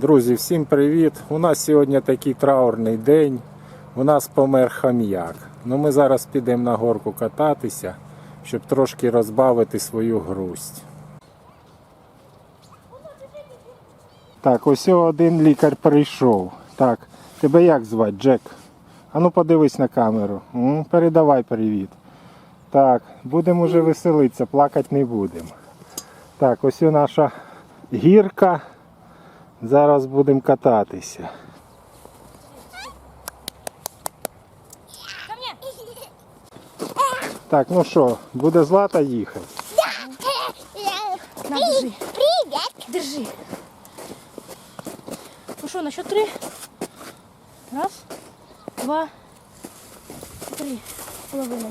Друзі, всім привіт! У нас сьогодні такий траурний день. У нас помер хам'як. Ну ми зараз підемо на горку кататися, щоб трошки розбавити свою грусть. Так, ось один лікар прийшов. Так, тебе як звати, Джек? Ану подивись на камеру. М, Передавай привіт. Так, будемо вже веселитися, плакати не будемо. Так, ось наша гірка. Зараз будемо кататися. Так, ну що, буде злата їхати. На, держи. Привет! Держи. Ну что, на счет три? Раз, два, три. Половина.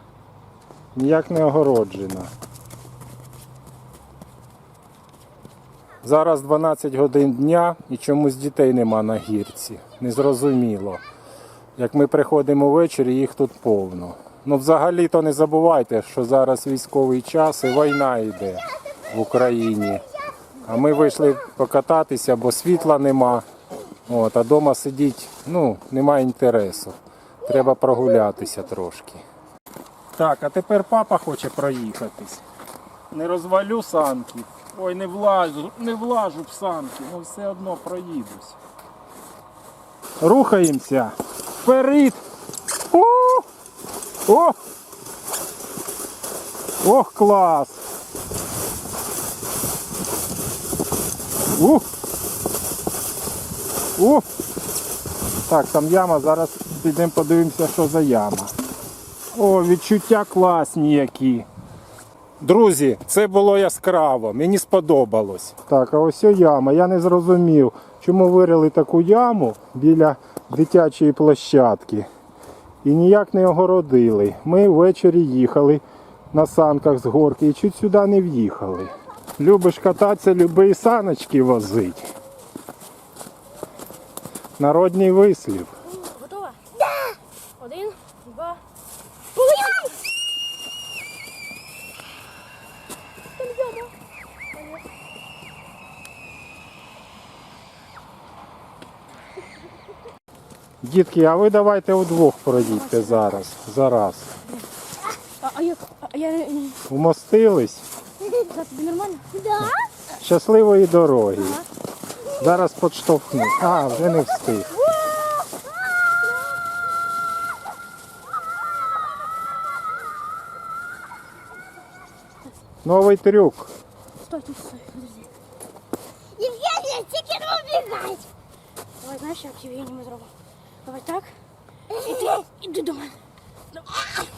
Ніяк не огороджена. Зараз 12 годин дня і чомусь дітей нема на гірці. Незрозуміло. Як ми приходимо ввечері, їх тут повно. Ну взагалі то не забувайте, що зараз військовий час і війна йде в Україні. А ми вийшли покататися, бо світла нема. От, а вдома сидіть, ну, немає інтересу. Треба прогулятися трошки. Так, а тепер папа хоче проїхатись. Не розвалю санки. Ой, не влажу, не влажу в санки, ну все одно проїдусь. Рухаємося. Вперед! О! О! Ох, клас! Ух! Ух! Так, там яма, зараз підемо подивимося, що за яма. О, відчуття класні які. Друзі, це було яскраво, мені сподобалось. Так, а ось яма. Я не зрозумів, чому вирили таку яму біля дитячої площадки. І ніяк не огородили. Ми ввечері їхали на санках з горки і чуть сюди не в'їхали. Любиш кататися, люби і саночки возить. Народний вислів. Готова? Да! Один, два. Дітки, а ви давайте удвох пройдіть зараз. Зараз. А, а я, а я, Умостились. да, тобі нормально? Да? Щасливої дороги. Зараз подштовхну. А, вже не встиг. Новий трюк. Стой, стой, стой, подожди. Євгенія, тільки не убігай! Давай, знаєш, як Євгеній ми зробимо? Давай так. І ти, іди до мене. Давай.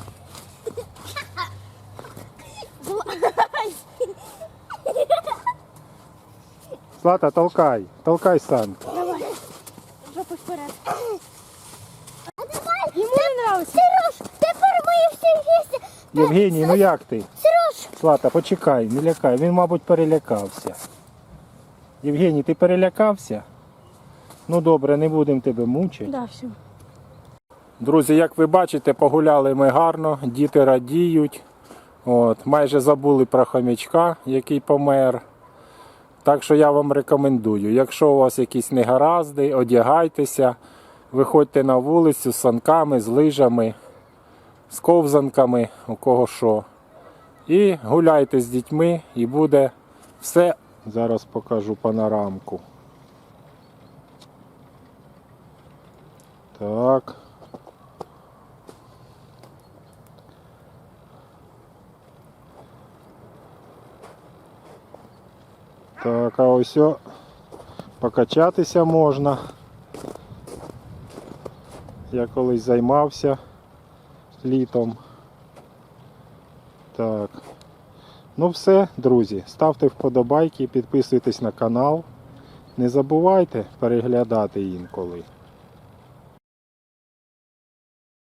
Злата, толкай. Толкай санку. Давай. Жопу вперед. А давай! Йому не нравиться. Сереж, тепер ми всі вместе! Євгеній, ну як ти? Сереж! Злата, почекай, не лякай. Він, мабуть, перелякався. Євгеній, ти перелякався? Ну добре, не будемо тебе мучити. Да, все. Друзі, як ви бачите, погуляли ми гарно, діти радіють. От, майже забули про хомячка, який помер. Так що я вам рекомендую, якщо у вас якісь негаразди, одягайтеся, виходьте на вулицю з санками, з лижами, з ковзанками, у кого що. І гуляйте з дітьми і буде все. Зараз покажу панорамку. Так. Так, а ось покачатися можна. Я колись займався літом. Так. Ну все, друзі, ставте вподобайки, підписуйтесь на канал. Не забувайте переглядати інколи.